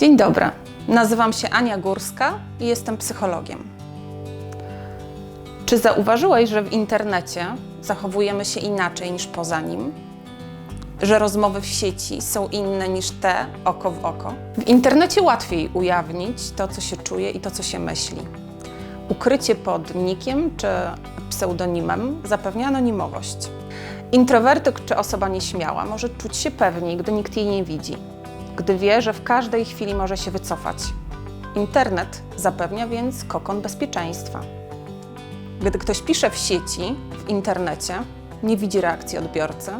Dzień dobry. Nazywam się Ania Górska i jestem psychologiem. Czy zauważyłeś, że w internecie zachowujemy się inaczej niż poza nim? Że rozmowy w sieci są inne niż te oko w oko? W internecie łatwiej ujawnić to, co się czuje i to, co się myśli. Ukrycie pod nikiem czy pseudonimem zapewnia anonimowość. Introwertyk czy osoba nieśmiała może czuć się pewniej, gdy nikt jej nie widzi, gdy wie, że w każdej chwili może się wycofać. Internet zapewnia więc kokon bezpieczeństwa. Gdy ktoś pisze w sieci, w internecie, nie widzi reakcji odbiorcy,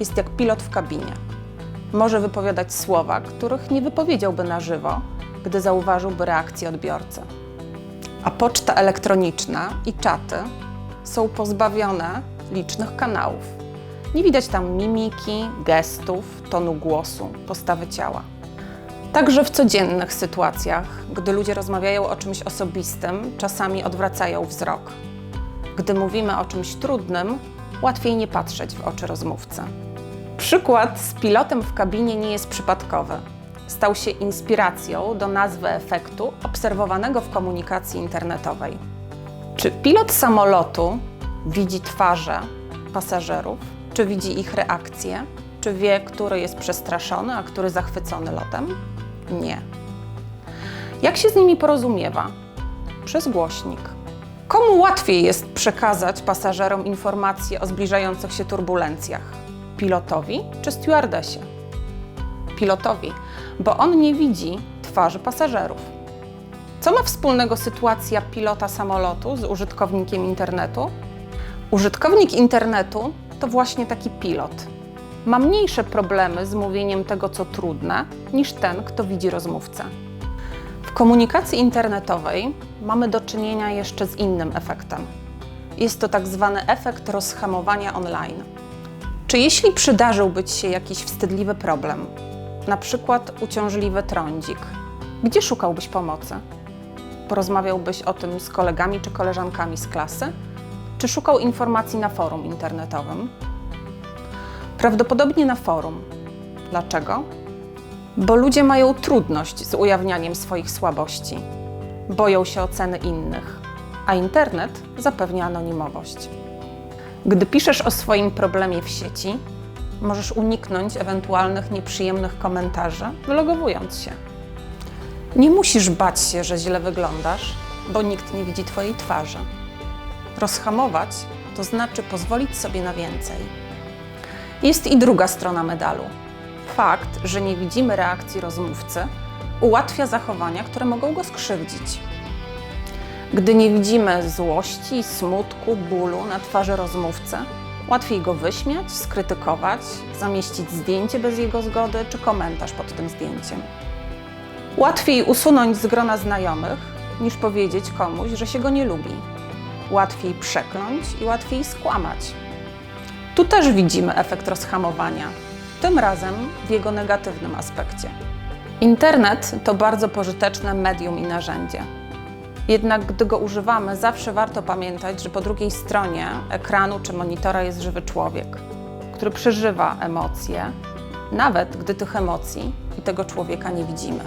jest jak pilot w kabinie. Może wypowiadać słowa, których nie wypowiedziałby na żywo, gdy zauważyłby reakcję odbiorcy. A poczta elektroniczna i czaty są pozbawione licznych kanałów. Nie widać tam mimiki, gestów, tonu głosu, postawy ciała. Także w codziennych sytuacjach, gdy ludzie rozmawiają o czymś osobistym, czasami odwracają wzrok. Gdy mówimy o czymś trudnym, łatwiej nie patrzeć w oczy rozmówcy. Przykład z pilotem w kabinie nie jest przypadkowy. Stał się inspiracją do nazwy efektu obserwowanego w komunikacji internetowej. Czy pilot samolotu widzi twarze pasażerów? Czy widzi ich reakcje? Czy wie, który jest przestraszony, a który zachwycony lotem? Nie. Jak się z nimi porozumiewa? Przez głośnik. Komu łatwiej jest przekazać pasażerom informacje o zbliżających się turbulencjach? Pilotowi czy stewardesie? Pilotowi, bo on nie widzi twarzy pasażerów. Co ma wspólnego sytuacja pilota samolotu z użytkownikiem internetu? Użytkownik internetu to właśnie taki pilot. Ma mniejsze problemy z mówieniem tego, co trudne, niż ten, kto widzi rozmówcę. W komunikacji internetowej mamy do czynienia jeszcze z innym efektem. Jest to tak zwany efekt rozhamowania online. Czy jeśli przydarzyłby Ci się jakiś wstydliwy problem, na przykład uciążliwy trądzik, gdzie szukałbyś pomocy? Porozmawiałbyś o tym z kolegami czy koleżankami z klasy? Czy szukał informacji na forum internetowym? Prawdopodobnie na forum. Dlaczego? Bo ludzie mają trudność z ujawnianiem swoich słabości, boją się oceny innych, a internet zapewnia anonimowość. Gdy piszesz o swoim problemie w sieci, możesz uniknąć ewentualnych nieprzyjemnych komentarzy, wylogowując się. Nie musisz bać się, że źle wyglądasz, bo nikt nie widzi Twojej twarzy. Rozhamować to znaczy pozwolić sobie na więcej. Jest i druga strona medalu. Fakt, że nie widzimy reakcji rozmówcy, ułatwia zachowania, które mogą go skrzywdzić. Gdy nie widzimy złości, smutku, bólu na twarzy rozmówcy, łatwiej go wyśmiać, skrytykować, zamieścić zdjęcie bez jego zgody czy komentarz pod tym zdjęciem. Łatwiej usunąć z grona znajomych, niż powiedzieć komuś, że się go nie lubi. Łatwiej przekląć i łatwiej skłamać. Tu też widzimy efekt rozhamowania, tym razem w jego negatywnym aspekcie. Internet to bardzo pożyteczne medium i narzędzie. Jednak gdy go używamy, zawsze warto pamiętać, że po drugiej stronie ekranu czy monitora jest żywy człowiek, który przeżywa emocje, nawet gdy tych emocji i tego człowieka nie widzimy.